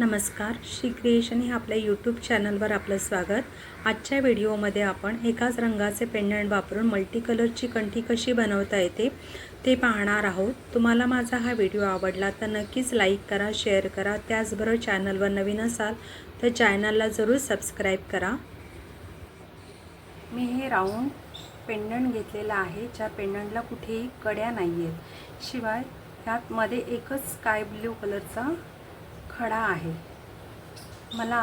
नमस्कार. श्री क्रिएशन हे आपल्या यूट्यूब चॅनलवर आपलं स्वागत. आजच्या व्हिडिओमध्ये आपण एकाच रंगाचे पेंडंट वापरून मल्टी कलरची कंठी कशी बनवता येते ते पाहणार आहोत. तुम्हाला माझा हा व्हिडिओ आवडला तर नक्कीच लाईक करा शेअर करा. त्याचबरोबर चॅनलवर नवीन असाल तर चॅनलला जरूर सबस्क्राईब करा. मी हे राऊंड पेंडंट घेतलेलं आहे. ज्या पेंडंटला कुठेही कड्या नाही आहेत शिवाय ह्यातमध्ये एकच स्काय ब्ल्यू कलरचा खडा आहे. मला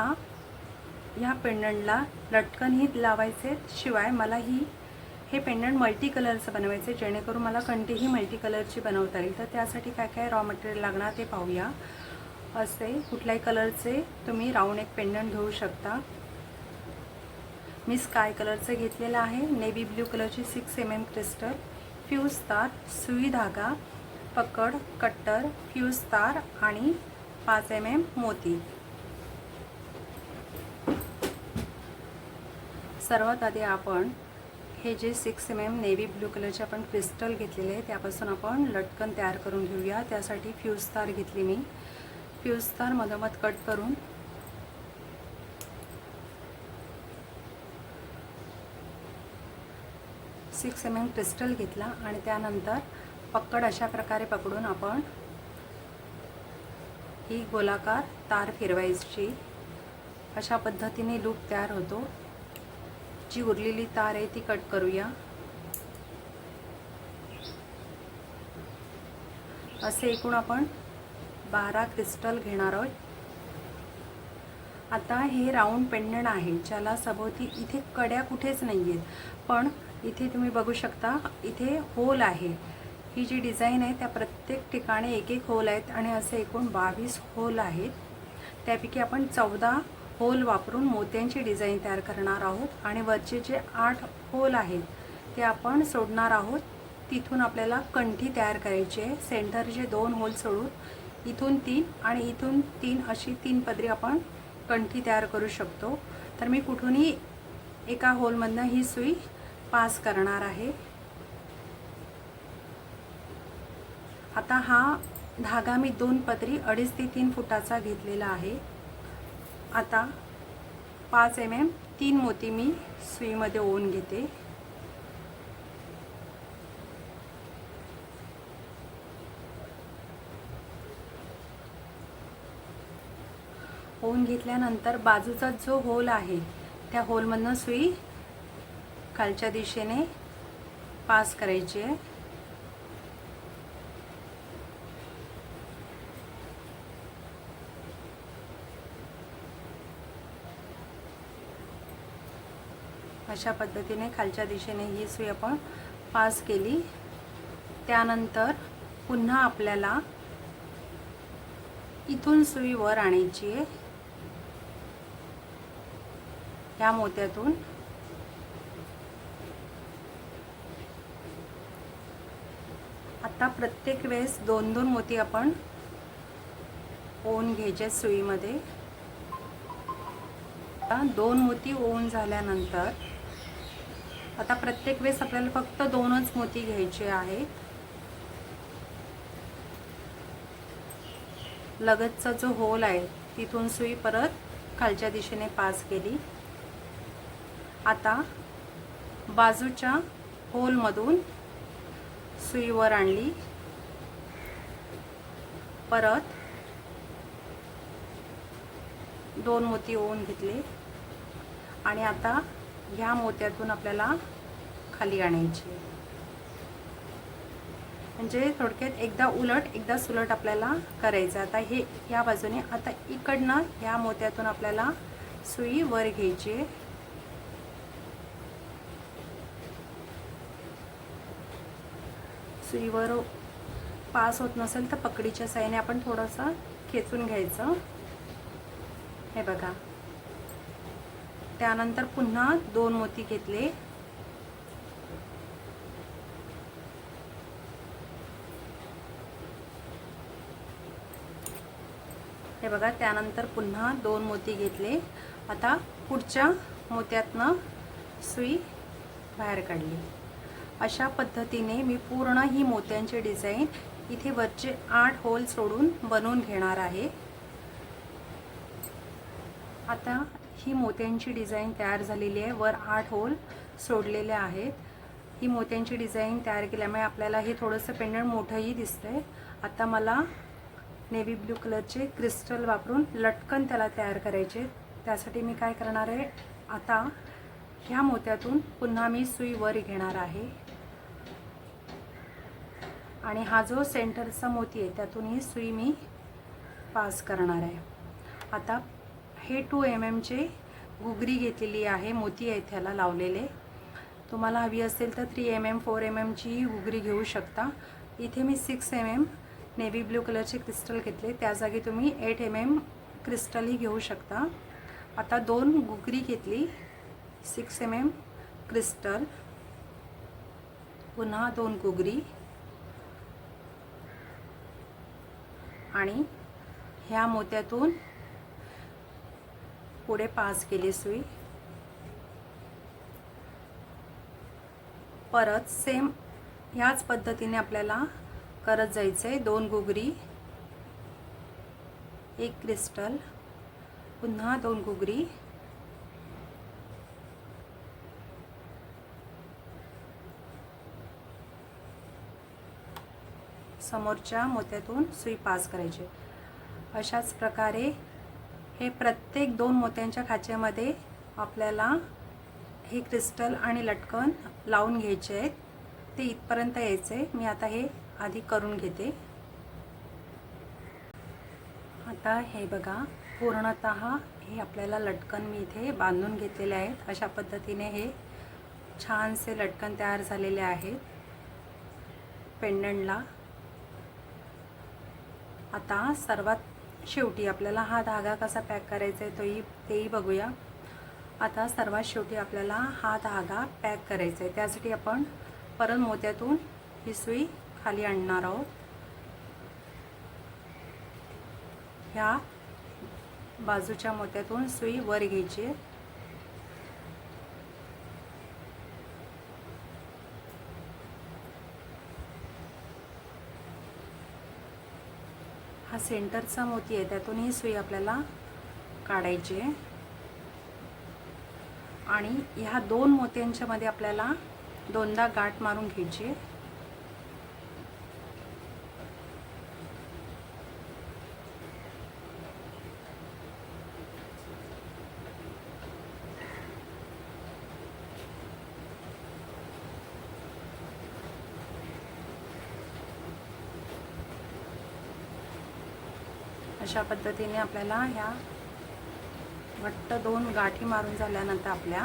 ह्या पेंडंटला लटकनही लावायचे आहेत. शिवाय मला ही हे पेंडंट मल्टी कलरचं बनवायचं आहे जेणेकरून मला कंटीही मल्टी कलरची बनवता येईल. तर त्यासाठी काय काय रॉ मटेरियल लागणार ते पाहूया. असे कुठल्याही कलरचे तुम्ही राऊंड एक पेंडंट घेऊ शकता. मी स्काय कलरचं घेतलेलं आहे. नेव्ही ब्ल्यू कलरची six M M crystal fuse तार सुई धागा पकड कट्टर फ्यूज तार आणि पाच एम एम मोती. सर्वात आधी आपण हे जे six M M navy blue कलरचे आपण क्रिस्टल घेतलेले आहे त्यापासून आपण लटकन तयार करून घेऊया. त्यासाठी फ्यूज तार घेतली मी. फ्यूज तार मधोमध कट करून सिक्स एम एम क्रिस्टल घेतला आणि त्यानंतर पक्कड अशा प्रकारे पकडून आपण ही गोलाकार तार फिरवायची. अशा पद्धतीने लूप तयार होतो. जी उरलेली तार आहे ती कट करूया. असे एकूण आपण बारा क्रिस्टल घेणार आहोत. आता हे राऊंड पेंडंट आहे ज्याला सभोवती इथे कड्या कुठेच नाही आहेत पण इथे तुम्ही बघू शकता इथे होल आहे. ही जी डिझाईन आहे त्या प्रत्येक ठिकाणी एक एक होल आहेत आणि असे एकूण बावीस होल आहेत. त्यापैकी आपण चौदा होल वापरून मोत्यांची डिझाईन तयार करणार आहोत आणि वरचे जे आठ होल आहेत ते आपण सोडणार आहोत. तिथून आपल्याला कंठी तयार करायची आहे. सेंटरचे दोन होल सोडून इथून तीन आणि इथून तीन अशी तीन पदरी आपण कंठी तयार करू शकतो. तर मी कुठूनही एका होलमधनं ही सुई पास करणार आहे. आता हा धागा मी दोन पदरी अडीच ते तीन फुटाचा घेतलेला आहे. आता पाच एम एम तीन मोती मी सुईमध्ये ओवून घेते. ओन घेतल्यानंतर बाजूचा जो होल आहे त्या होलमधनं सुई खालच्या दिशेने पास करायची आहे. अशा पद्धतीने खालच्या दिशेने ही सुई आपण पास केली. त्यानंतर पुन्हा आपल्याला इथून सुई वर आणायची आहे. या मोत्यातून. आता प्रत्येक वेळेस दोन दोन मोती आपण ओवून घ्यायचे सुईमध्ये आता दोन मोती ओवून झाल्यानंतर आता प्रत्येक वेळेस आपल्याला फक्त दोनच मोती घ्यायचे आहेत. लगतचा जो होल आहे तिथून सुई परत खालच्या दिशेने पास केली. आता बाजूच्या होलमधून सुई वर आणली. परत दोन मोती ओवून घेतले. आणि आता ह्या मोत्यातून आपल्याला खाली आणायची. म्हणजे थोडक्यात एकदा उलट एकदा सुलट आपल्याला करायचं. आता हे या बाजूने आता इकडनं ह्या मोत्यातून आपल्याला सुई वर घ्यायची. सुईवर पास होत नसेल तर पकडीच्या साईने आपण थोडंसं खेचून घ्यायचं. हे बघा. त्यानंतर पुन्हा दोन मोती घेतले. हे बघा त्यानंतर पुन्हा दोन मोती घेतले. आता पुढच्या मोत्यातनं सुई बाहेर काढली. अशा पद्धतीने मी पूर्ण ही मोत्यांची डिझाईन इथे वरचे आठ होल सोडून बनवून घेणार आहे. आता ही मोत्यांची डिझाईन तयार झालेली आहे. वर आठ होल सोडलेले आहेत. ही मोत्यांची डिझाईन तयार केल्यामुळे आपल्याला हे थोडंसं पेंडंट मोठंही दिसतंय. आता मला नेव्ही ब्ल्यू कलरचे क्रिस्टल वापरून लटकन त्याला तयार करायचे त्यासाठी मी काय करणार आहे? आता ह्या मोत्यातून पुन्हा मी सुई वर घेणार आहे. आणि हा जो सेंटरचा मोती आहे त्यातून ही सुई मी पास करणार आहे. आता हे टू एम एमचे घुगरी घेतलेली आहे मोती आहेत ह्याला लावलेले. तुम्हाला हवी असेल तर three M M four M एमचीही घुगरी घेऊ शकता. इथे मी six M M navy blue कलरचे क्रिस्टल घेतले. त्या जागी तुम्ही एट एम एम क्रिस्टलही घेऊ शकता. आता दोन घुगरी घेतली. सिक्स एम एम क्रिस्टल पुन्हा दोन घुगरी आणि ह्या मोत्यातून पुढे पास केली सुई. परत सेम ह्याच पद्धतीने आपल्याला करत जायचं आहे दोन घुगरी एक क्रिस्टल पुन्हा दोन घुगरी. समोरच्या मोत्यातून सुई पास करायची. अशाच प्रकारे हे प्रत्येक दोन मोत्यांच्या खाच्यामध्ये आपल्याला हे क्रिस्टल आणि लटकन लावून घ्यायचे आहेत. ते इथपर्यंत यायचे. मी आता हे आधी करून घेते. आता हे बघा पूर्णत हे आपल्याला लटकन मी इथे बांधून घेतलेले आहेत. अशा पद्धतीने हे छानसे लटकन तयार झालेले आहेत. पेंडंटला. आता सर्वात शेवटी आपल्याला हा धागा कसा पॅक करायचा आहे तोही तेही बघूया. आता सर्वात शेवटी आपल्याला हा धागा पॅक करायचा आहे. त्यासाठी आपण परत मोत्यातून ही सुई खाली आणणार आहोत. ह्या बाजूच्या मोत्यातून सुई वर घ्यायची आहे. हा सेंटरचा मोती आहे त्यातून ही सुई आपल्याला काढायची आहे. आणि ह्या दोन मोत्यांच्यामध्ये आपल्याला दोनदा गाठ मारून घ्यायची आहे. अशा पद्धतीने आपल्याला ह्या घट्ट दोन गाठी मारून झाल्यानंतर आपल्या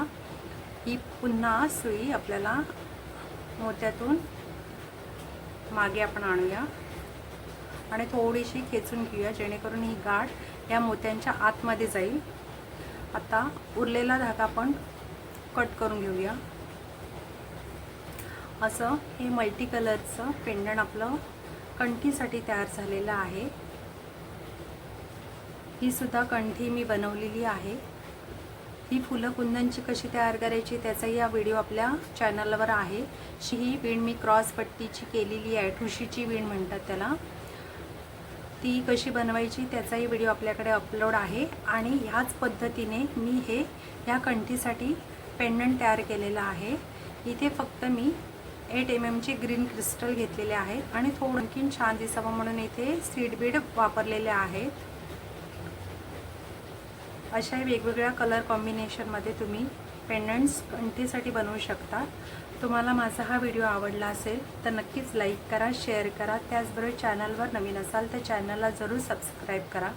ही पुन्हा सुई आपल्याला मोत्यातून मागे आपण आणूया. आणि थोडीशी खेचून घेऊया जेणेकरून ही गाठ या मोत्यांच्या आतमध्ये जाईल. आता उरलेला धागा आपण कट करून घेऊया. असं हे मल्टी कलरचं पेंडण आपलं कंठीसाठी तयार झालेलं आहे. ही सुद्धा कंठी मी बनवलेली आहे. ही फुलं कुंदनची कशी तयार करायची त्याचाही हा व्हिडिओ आपल्या चॅनलवर आहे. शी ही विण मी क्रॉस पट्टीची केलेली आहे ठुशीची विण म्हणतात त्याला. ती कशी बनवायची त्याचाही व्हिडिओ आपल्याकडे अपलोड आहे आणि ह्याच पद्धतीने मी हे ह्या कंठीसाठी पेंडंट तयार केलेलं आहे. इथे फक्त मी एट एम एमचे ग्रीन क्रिस्टल घेतलेले आहेत आणि थोडं आणखीन छान दिसावं म्हणून इथे सीड बीड वापरलेले आहेत. अशा वेगवेगळ्या कलर कॉम्बिनेशनमध्ये तुम्ही पेंडंट्स कंठीसाठी बनवू शकता. तुम्हाला माझा हा व्हिडिओ आवडला असेल तर नक्कीच लाईक करा शेअर करा. त्याचबरोबर चॅनलवर नवीन असाल तर चॅनलला जरूर सबस्क्राईब करा.